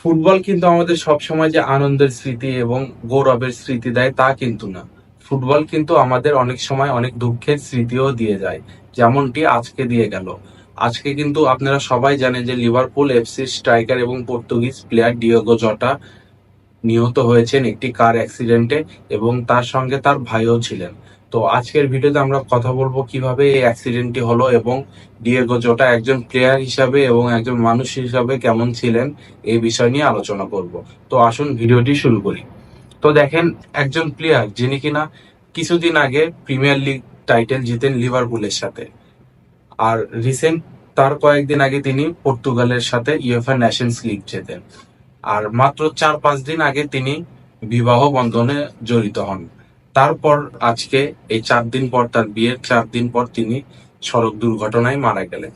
Football কিন্তু আমাদের সবসময় যে আনন্দের স্মৃতি এবং গৌরবের স্মৃতি দেয় তা কিন্তু না। ফুটবল কিন্তু আমাদের অনেক সময় অনেক দুঃখের স্মৃতিও দিয়ে যায়। যেমনটি আজকে দিয়ে গেল। আজকে কিন্তু আপনারা সবাই জানেন যে লিভারপুল এফসি স্ট্রাইকার এবং পর্তুগিজ প্লেয়ার ডিওগো জটা নিহত হয়েছেন একটি কার অ্যাক্সিডেন্টে এবং তার সঙ্গে তার ভাইও ছিলেন। তো আজকের ভিডিওতে আমরা কথা বলব কীভাবে এই অ্যাক্সিডেন্টটি হলো এবং ডিয়েগো জোটা একজন প্লেয়ার হিসাবে এবং একজন মানুষ হিসাবে কেমন ছিলেন এই বিষয় নিয়ে আলোচনা করব। তো আসুন ভিডিওটি শুরু করি। তো দেখেন, একজন প্লেয়ার যিনি কিনা কিছুদিন আগে প্রিমিয়ার লিগ টাইটেল জিতেন লিভারপুলের সাথে। আর রিসেন্ট তার কয়েকদিন আগে তিনি পর্তুগালের সাথে ইউএফএ ন্যাশনস লিগ জেতেন। আর মাত্র চার পাঁচ দিন আগে তিনি বিবাহ বন্ধনে জড়িত হন। তারপর আজকে এই চার দিন পর তার বিয়ের চার দিন পর তিনি সড়ক দুর্ঘটনায় মারা গেলেন।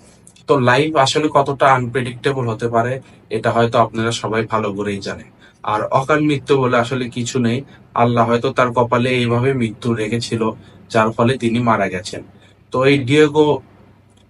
তো লাইফ আসলে কতটা আনপ্রেডিক্টেবল হতে পারে, এটা হয়তো আপনারা সবাই ভালো করেই জানেন। আর অকাল মৃত্যু বলে আসলে কিছু নেই। আল্লাহ হয়তো তার কপালে এইভাবে মৃত্যু রেখেছিল, যার ফলে তিনি মারা গেছেন। তো এই ডিয়েগো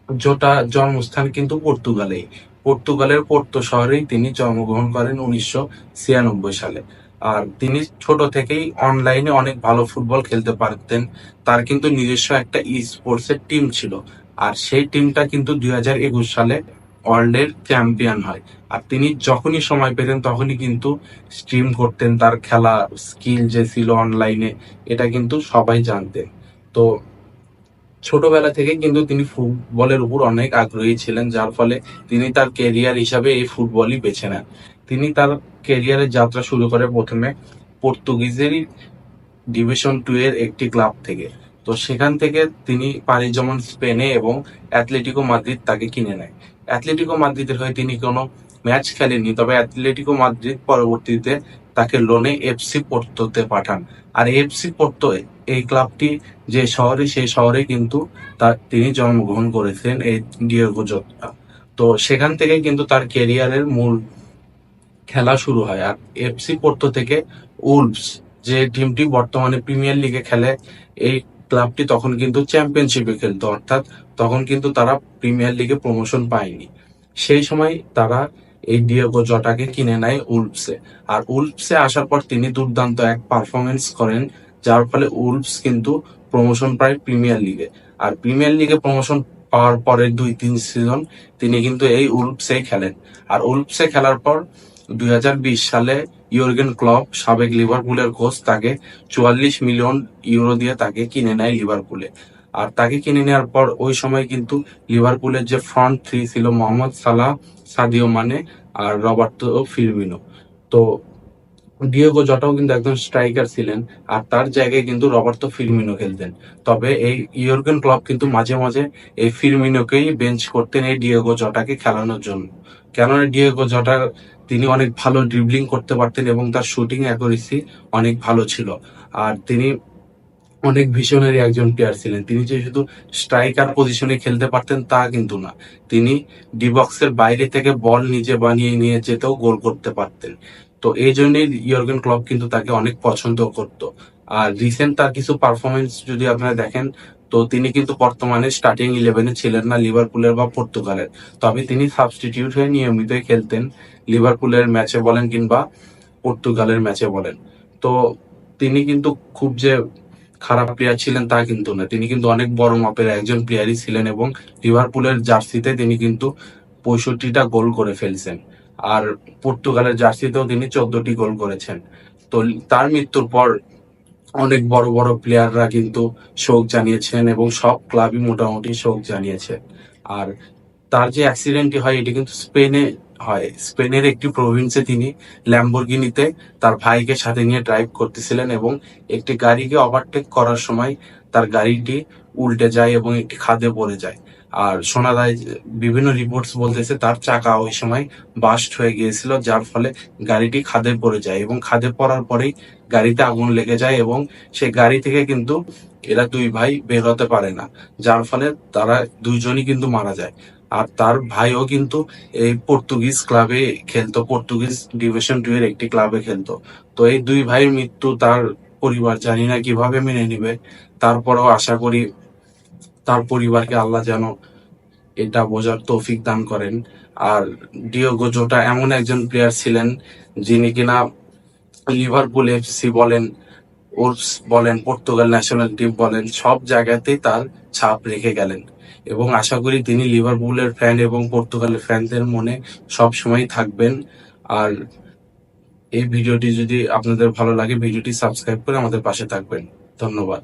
জোটা জন্মস্থান কিন্তু পর্তুগালেই। পর্তুগালের পোর্তো শহরেই তিনি জন্মগ্রহণ করেন উনিশশো ছিয়ানব্বই সালে। আর তিনি ছোট থেকেই অনলাইনে অনেক ভালো ফুটবল খেলতে পারতেন। তার কিন্তু নিজস্ব একটা ই স্পোর্টস এর টিম ছিল। আর সেই টিমটা কিন্তু দুই হাজার একুশ সালে ওয়ার্ল্ডের চ্যাম্পিয়ন হয়। আর তিনি যখনই সময় পেতেন তখনই কিন্তু স্ট্রিম করতেন। তার খেলা স্কিল যে ছিল অনলাইনে এটা কিন্তু সবাই জানতেন। তো ছোটবেলা থেকে কিন্তু তিনি ফুটবলের উপর অনেক আগ্রহী ছিলেন, যার ফলে তিনি তার কেরিয়ার হিসাবে এই ফুটবলই বেছে নেন। তিনি তার কেরিয়ারের যাত্রা শুরু করে প্রথমে পর্তুগিজেরই ডিভিশন টু এর একটি ক্লাব থেকে। তো সেখান থেকে তিনি পাড়ি জমান স্পেনে এবং অ্যাথলেটিকো মাদ্রিদ তাকে কিনে নেয়। অ্যাথলেটিকো মাদ্রিদের হয়ে তিনি কোনো ম্যাচ খেলেননি, তবে অ্যাথলেটিকো মাদ্রিদ পরবর্তীতে তাকে লোনে এফসি পোর্তোতে পাঠান। আর এফসি পোর্তো এই ক্লাবটি যে শহরে, সেই শহরে কিন্তু তার তিনি জন্মগ্রহণ করেছেন এই ডিয়েগো জোটা তো সেখান থেকে কিন্তু তার কেরিয়ারের মূল খেলা শুরু হয়। আর এফসি পোর্তো থেকে উলফস যে টিমটি বর্তমানে প্রিমিয়ার লিগে খেলে, এই ক্লাবটি তখন কিন্তু চ্যাম্পিয়নশিপে খেলতো। অর্থাৎ তখন কিন্তু তারা প্রিমিয়ার লিগে প্রমোশন পায়নি। সেই সময় তারা এই ডিয়েগো জটাকে কিনে নেয় উলফসে আর উলফসে আসার পর তিনি দুর্দান্ত এক পারফরমেন্স করেন যার ফলে উলফস কিন্তু প্রমোশন পায় প্রিমিয়ার লিগে আর প্রিমিয়ার লিগে প্রমোশন পাওয়ার পরের দুই, তিন সিজন তিনি কিন্তু এই উলফসে খেলেন। আর উলফসে খেলার পর দুই হাজার বিশ সালে ইউরগেন ক্লব সাবেক লিভারপুলের কোচ তাকে চুয়াল্লিশ মিলিয়ন ইউরো দিয়ে তাকে কিনে নেয় লিভারপুলে আর তাকে কিনে নেওয়ার পর ওই সময় কিন্তু লিভারপুলের যে ফ্রন্ট থ্রি ছিল, মোহাম্মদ সালাহ, সাদিও মানে আর রবার্তো ফিরমিনো। তো ডিয়েগো জটাও কিন্তু একজন স্ট্রাইকার ছিলেন, আর তার জায়গায় কিন্তু রবার্তো ফিরমিনো খেলতেন। তবে এই ইউরগেন ক্লব কিন্তু মাঝে মাঝে এই ফিরমিনোকেই বেঞ্চ করতেন এই ডিয়েগো জটাকে খেলানোর জন্য। কেননা ডিয়েগো জটা তিনি অনেক ভালো ড্রিবলিং করতে পারতেন এবং তার শুটিং অ্যাকুরেসি অনেক ভালো ছিল। আর তিনি অনেক ভিশনারি একজন প্লেয়ার ছিলেন। তিনি যে শুধু স্ট্রাইকার পজিশনে খেলতে পারতেন তা কিন্তু না। তিনি ডিবক্সের বাইরে থেকে বল নিজে বানিয়ে নিয়ে যেতেও গোল করতে পারতেন। তো এই জন্যই ইয়র্গেন ক্লব কিন্তু তাকে অনেক পছন্দ করত। আর রিসেন্ট তার কিছু পারফরমেন্স যদি আপনারা দেখেন, তো তিনি কিন্তু বর্তমানে স্টার্টিং ইলেভেনে ছিলেন না লিভারপুলের বা পর্তুগালের তবে তিনি সাবস্টিটিউট হয়ে নিয়মিতই খেলতেন লিভারপুলের ম্যাচে বলেন কিংবা পর্তুগালের ম্যাচে বলেন। তো তিনি কিন্তু খুব যে খারাপ প্লেয়ার ছিলেন তা কিন্তু না। তিনি কিন্তু অনেক বড় মাপের একজন প্লেয়ারই ছিলেন এবং লিভারপুলের জার্সিতে তিনি কিন্তু পঁয়ষট্টিটা গোল করে ফেলছেন। আর পর্তুগালের জার্সিতেও তিনি চোদ্দটি গোল করেছেন। তো তার মৃত্যুর পর অনেক বড় বড় প্লেয়াররা কিন্তু শোক জানিয়েছেন এবং সব ক্লাবই মোটামুটি শোক জানিয়েছে। আর তার যে অ্যাক্সিডেন্টটি হয়, এটি কিন্তু স্পেনে হয়। স্পেনের একটি প্রভিন্সে তিনি ল্যাম্বরগিনিতে তার ভাইকে সাথে নিয়ে ড্রাইভ করতেছিলেন এবং একটি গাড়িকে ওভারটেক করার সময় তার গাড়িটি উল্টে যায় এবং একটি খাদে পড়ে যায়। আর শোনা যায় বিভিন্ন রিপোর্টস বলতেছে তার চাকা ওই সময় বাস্ট হয়ে গিয়েছিল, যার ফলে গাড়িটি খাদে পড়ে যায় এবং খাদে পড়ার পরেই গাড়িতে আগুন লেগে যায় এবং সেই গাড়ি থেকে কিন্তু এরা দুই ভাই বের হতে পারে না, যার ফলে তারা দুইজনই কিন্তু মারা যায়। আর তার ভাইও কিন্তু এই পর্তুগিজ ক্লাবে খেলতো, পর্তুগিজ ডিভিশন টু এর একটি ক্লাবে খেলতো। তো এই দুই ভাইয়ের মৃত্যু তার পরিবার জানি না কীভাবে মেনে নিবে, তারপরেও আশা করি তার পরিবারকে আল্লাহ যেন এটা বোঝার তৌফিক দান করেন। আর ডিওগো জোটা এমন একজন প্লেয়ার ছিলেন যিনি কিনা লিভারপুল এফসি বলেন ওলস বলেন পর্তুগাল ন্যাশনাল টিম বলেন, সব জায়গাতেই তার ছাপ রেখে গেলেন। এবং আশা করি তিনি লিভারপুলের ফ্যান এবং পর্তুগালের ফ্যানদের মনে সব সময় থাকবেন। আর এই ভিডিওটি যদি আপনাদের ভালো লাগে, ভিডিওটি সাবস্ক্রাইব করে আমাদের পাশে থাকবেন। ধন্যবাদ।